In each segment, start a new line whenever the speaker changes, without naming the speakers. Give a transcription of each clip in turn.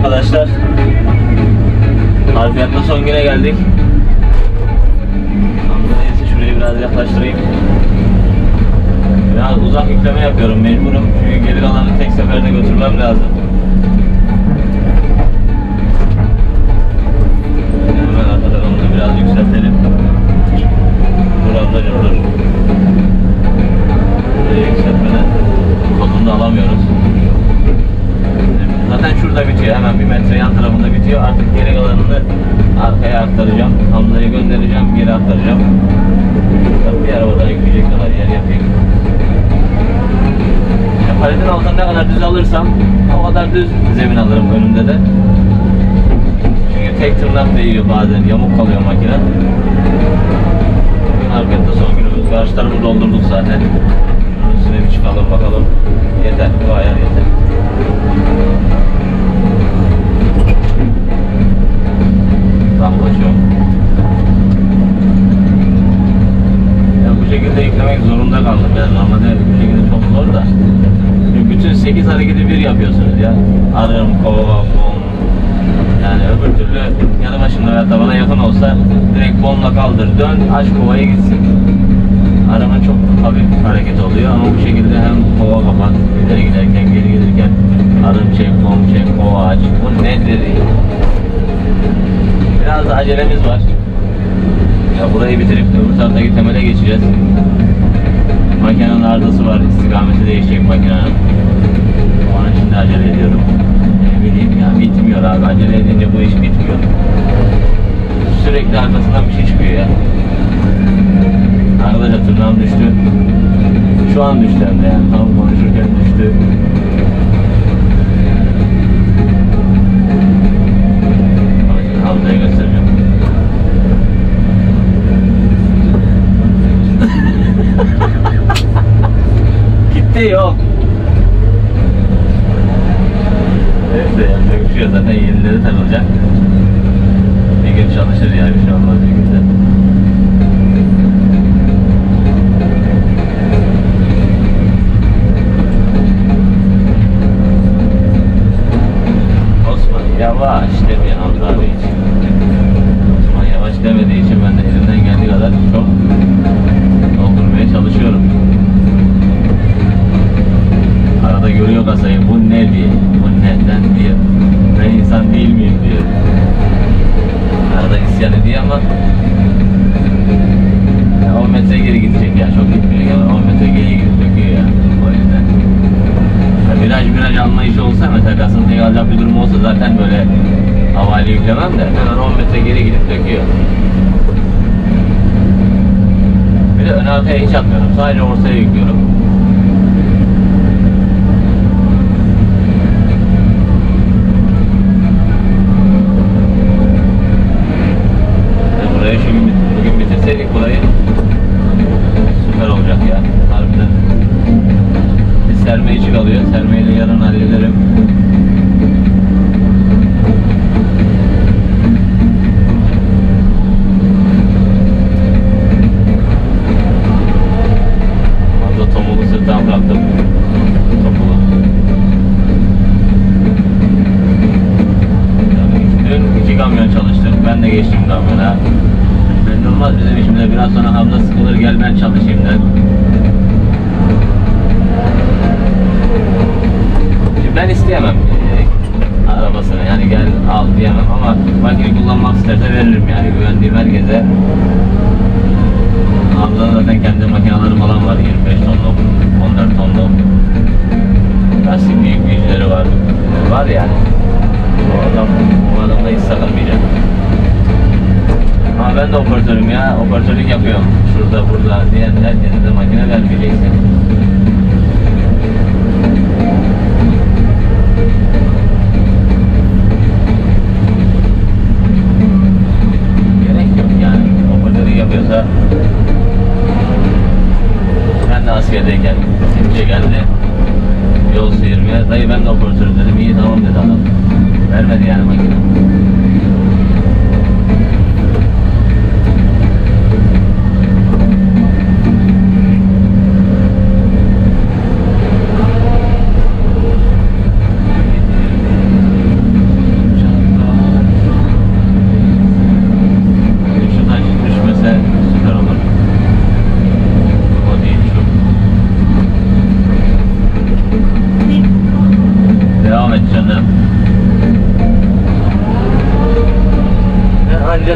arkadaşlar. Harfiyatta son güne geldik. Neyse şurayı biraz yaklaştırayım. Biraz uzak yükleme yapıyorum mecburum. Çünkü geri kalanı tek seferde götürmem lazım. Hemen arka tarafını biraz yükseltelim. Ablacım dur. Yükseltmeden kodunu da alamıyoruz. Şurada bitiyor. Hemen bir metre yan tarafında bitiyor. Artık geri kalanını arkaya aktaracağım. Hamza'yı göndereceğim. Geri aktaracağım. Bir arabadan yükleyecek kadar yer yapayım. Ya paletin altına ne kadar düz alırsam o kadar düz zemin alırım önünde de. Çünkü tek tırnak değiyor bazen. Yamuk kalıyor makine. Bugün harikatta son günümüz. Karşı tarafı doldurduk zaten. Şunun üstüne bir çıkalım bakalım. Yeter. Bu ayar yeter. Damlaşıyor. Ya bu şekilde yüklemek zorunda kaldım. Yani normalde bu şekilde çok zor da. Çünkü bütün 8 hareketi bir yapıyorsunuz ya. Arım, kova, bom. Yani öbür türlü yanı başında veya da bana yakın olsa direkt bomla kaldır, dön, aç kovayı gitsin. Arabanın çok hafif hareket oluyor ama bu şekilde hem kova kapat, ileri giderken, geri gelirken arım çek, bom çek, kova aç. Bu nedir? Biraz da acelemiz var. Ya burayı bitirip öbür taraftaki temele geçeceğiz. Makinenin ardası var, istikameti değişecek makinenin. Acele ediyorum. Ne bileyim ya bitmiyor abi, acele edince bu iş bitmiyor. Sürekli arkasından bir şey çıkıyor ya. Arkadaşlar tırnağım düştü. Şu an düştü hem de yani tam konuşurken düştü. Hamza'ya göstereceğim. Gitti yok. Yok. Zaten yenileri takılacak. Bir gün çalışır yani bir şey olmaz bir günde. İsyan ediyor ama ya 10 metre geri gidecek ya çok gitmiyor ya 10 metre geri gidip döküyor ya o yüzden. Ya viraj viraj işi olsa mesela kasıntıyı alacak bir durum olsa zaten böyle havale yüklemem de hemen 10 metre geri gidip döküyor. Bir de ön arkaya hiç atmıyorum sadece ortaya yüklüyorum. Ya burayı şu gün, bugün bitirseydik burayı süper olacak ya harbiden. Bir serme içi kalıyor. Sermeyi de yarın hallederim. Orada tomuğu sırttan bıraktım. Topuğu. Yani dün iki kamyon çalıştık. Ben de geçtim kamyona. Belli olmaz bizim Hamza sıkılır gel ben çalışayım der. Şimdi ben isteyemem e, arabasını yani gel al diyemem ama makine kullanmak isterse veririm yani güvendiğim herkese. Hamza'nın zaten kendi makineleri falan var 25 tonluk, 14 tonluk. Lastik büyük büyücüleri var. Var yani. O adam, o adamda hiç sakınmayacak. Ama ben de operatörüm ya, operatörlük yapıyorum. Şurada burada diyen herkese de makine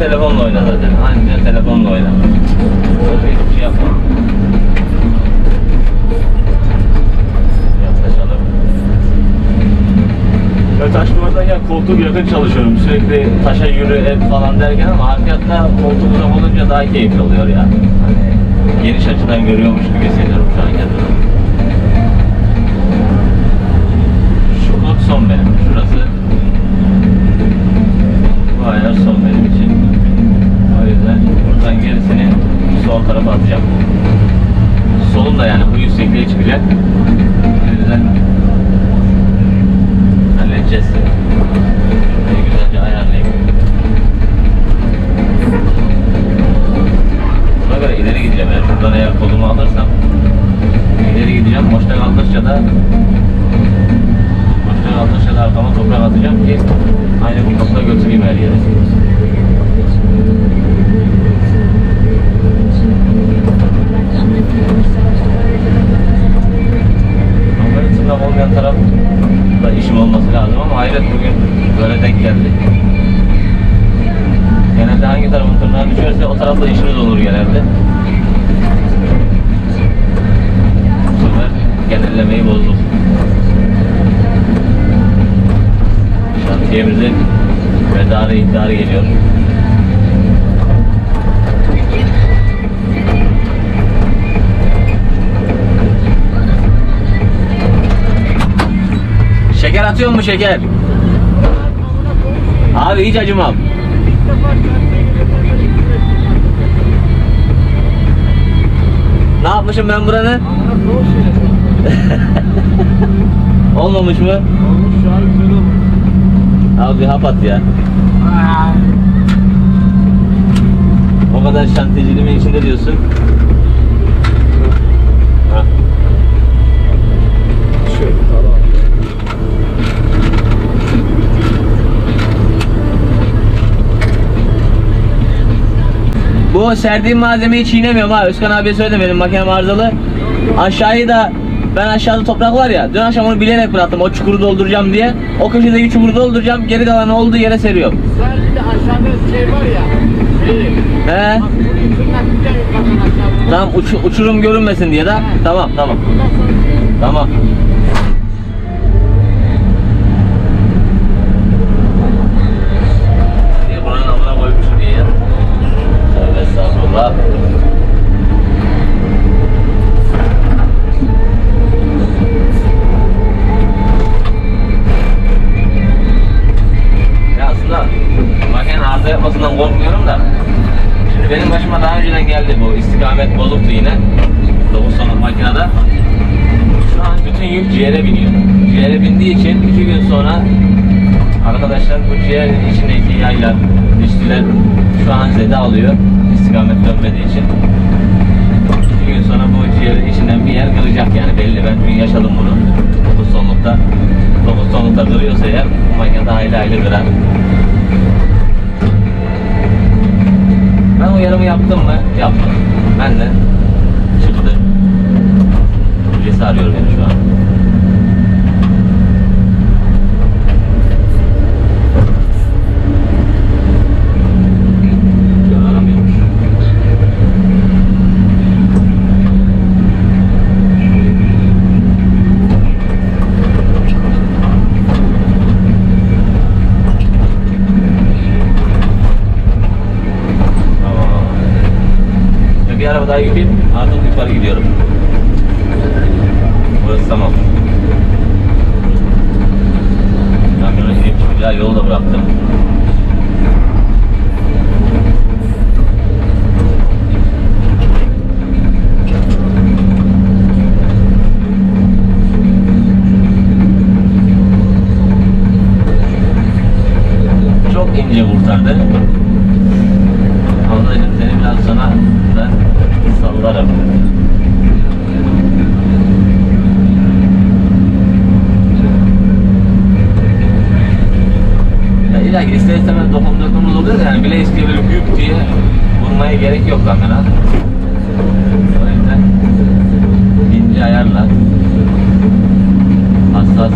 telefonla oyna zaten. Anca telefonla oyna. Böyle hiçbir şey yapma. Yaklaşalım. Evet taşlamadan ya koltuk yakın çalışıyorum. Sürekli taşa yürü ev falan derken ama arkada koltuk uzak olunca daha keyifli oluyor ya. Hani geniş açıdan görüyormuş gibi hissediyorum şu an kendimi. Şu son benim. Şurası bu ayar son benim gerisini sol tarafa atacağım. Solum da yani bu yüksekliğe çıkacak. O yüzden halledeceğiz. Şurayı güzelce ayarlayayım. Buna göre ileri gideceğim. Yani şuradan eğer kolumu alırsam ileri gideceğim. Boşta kaldıkça da boşta kaldıkça da arkama toprak atacağım ki aynı bu topla götüreyim her yere. Böyle tırnak olmayan taraf da işim olması lazım ama hayret bugün böyle denk geldi. Genelde hangi tarafın tırnağı düşerse o tarafla işimiz olur genelde. Bu sefer genellemeyi bozduk. Şantiyemizin vedarı iddiarı geliyor. Atıyor mu şeker? Abi hiç acımam. Ne yapmışım ben buranın? Olmamış mı? Abi bir hap at ya. O kadar şantiyeciliğimin içinde diyorsun. Bu serdiğim malzemeyi çiğnemiyorum ha. Özkan abiye söyledim benim makinem arızalı. Aşağıyı da ben aşağıda toprak var ya. Dün akşam onu bilerek bıraktım o çukuru dolduracağım diye. O köşedeki çukuru dolduracağım. Geri kalanı olduğu yere seriyorum.
De aşağıda şey var ya. Şey.
He? Tamam uç- uçurum görünmesin diye de. Tamam tamam. Tamam. Bütün yük ciğere biniyor. Ciğere bindiği için iki gün sonra arkadaşlar bu ciğerin içindeki yaylar, dişliler şu an zede alıyor. istikamet dönmediği için. İki gün sonra bu ciğerin içinden bir yer kıracak yani belli. Ben dün yaşadım bunu. 9 sonlukta. 9 sonlukta kırıyorsa eğer bu makinede hayli hayli kırar. Ben uyarımı yaptım mı? Yaptım. Ben de çıktı. Polis arıyor beni. Şu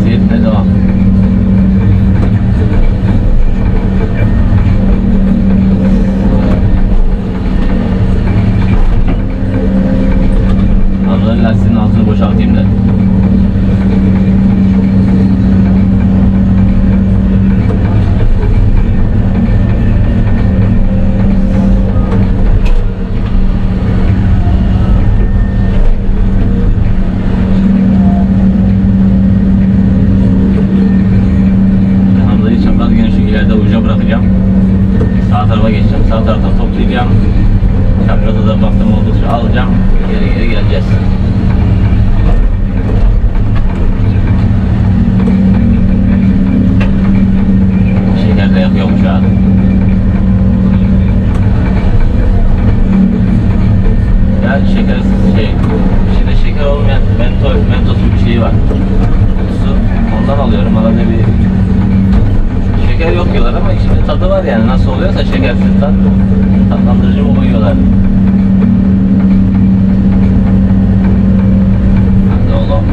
Sit, ano, Sağ taraftan toplayacağım. Çapraza da baktım oldukça alacağım. Geri geri geleceğiz. Şeker de yakıyormuş ha. Ya şeker şey, içinde şeker olmayan mentol, mentos bir şey var. Kutusu. Ondan alıyorum. Arada bir Şeker yok diyorlar ama içinde tadı var yani nasıl oluyorsa şekersiz tat tatlandırıcı mı koyuyorlar? Hadi oğlum.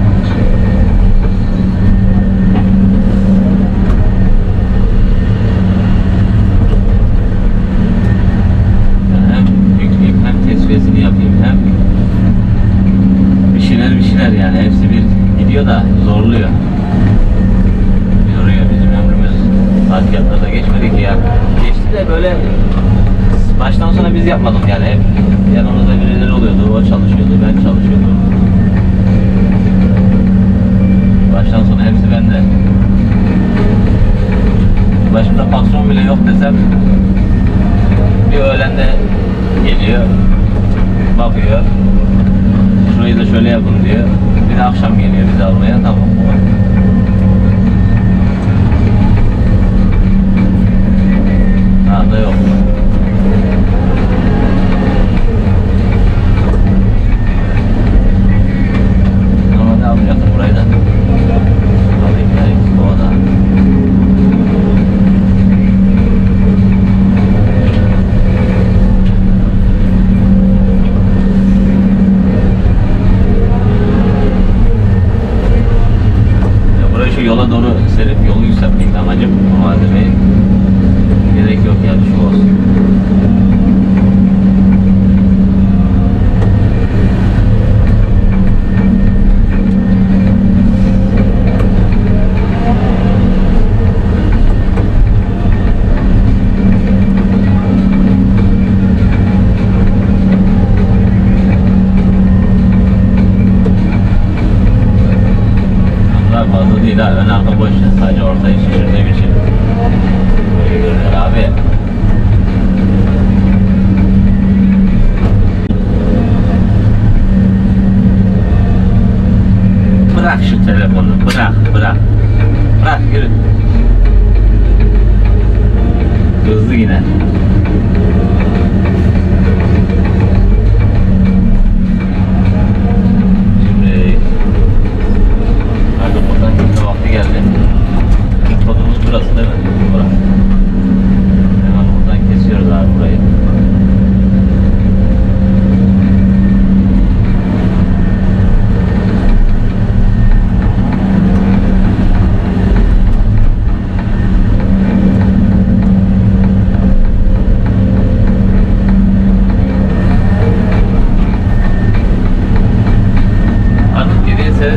Ben hem yükleyeyim hem tesviyesini yapayım hem bir şeyler bir şeyler yani hepsi bir gidiyor da zorluyor. Yoruyor bizim ömrümüz. Tatbikatlarda geçmedi ki ya. Geçti de böyle baştan sona biz yapmadık yani. Hep yanımızda birileri oluyordu. O çalışıyordu, ben çalışıyordum. Baştan sona hepsi bende. Başımda patron bile yok desem bir öğlen de geliyor, bakıyor. Şurayı da şöyle yapın diyor. Bir de akşam geliyor bizi almaya. Tamam. Ha da yok.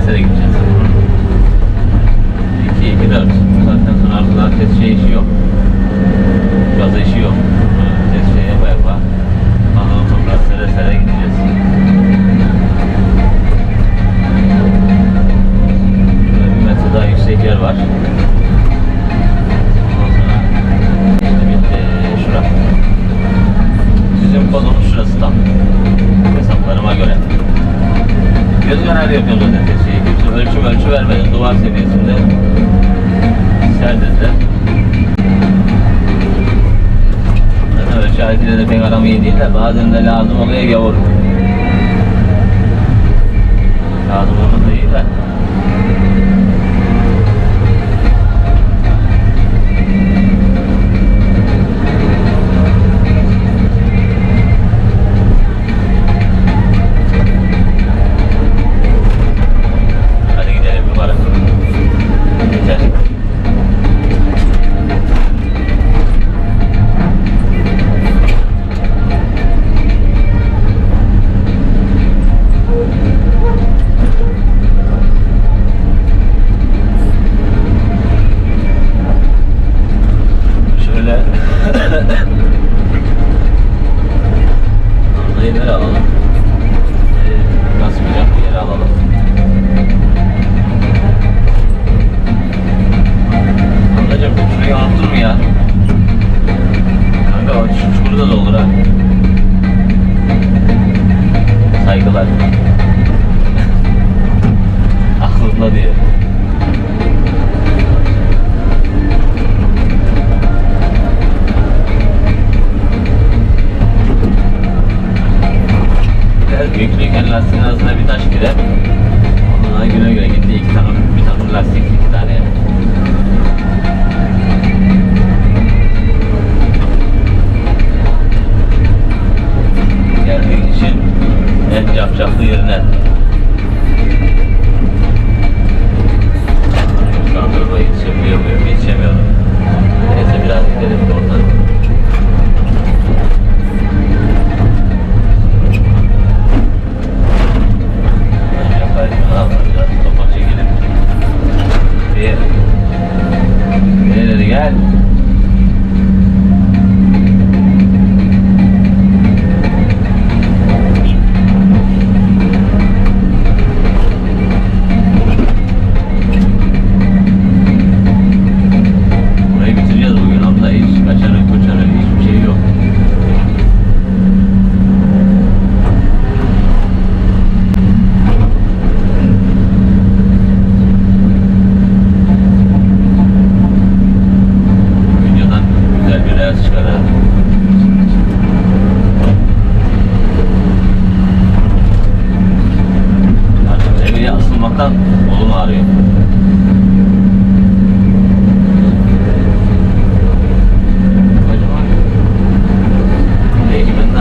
Sere gideceğiz. 2 2 4. Zaten sonra arkadan ses şey işi yok. Gaza işi yok. Ses şey yapa yapa. Anadolu toprağı sere sere gideceğiz. Şurada bir metre daha yüksek yer var. Ondan sonra. Bizim kodumuz şurası tam. Hesaplarıma göre. Göz kararı yapıyorum zaten ölçü ölçü vermedi. Duvar seviyesinde serdizde. Zaten ölçü aletiyle de pek aram iyi değil de bazen de lazım oluyor gavur. Lazım olmasa iyi de.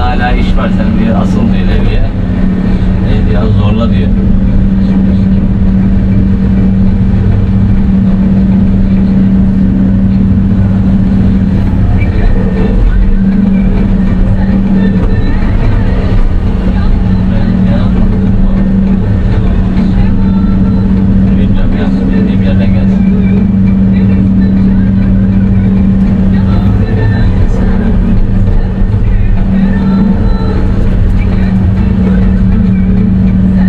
hala iş var sen diye asıl diyor Levi'ye. Ne diyor zorla diyor.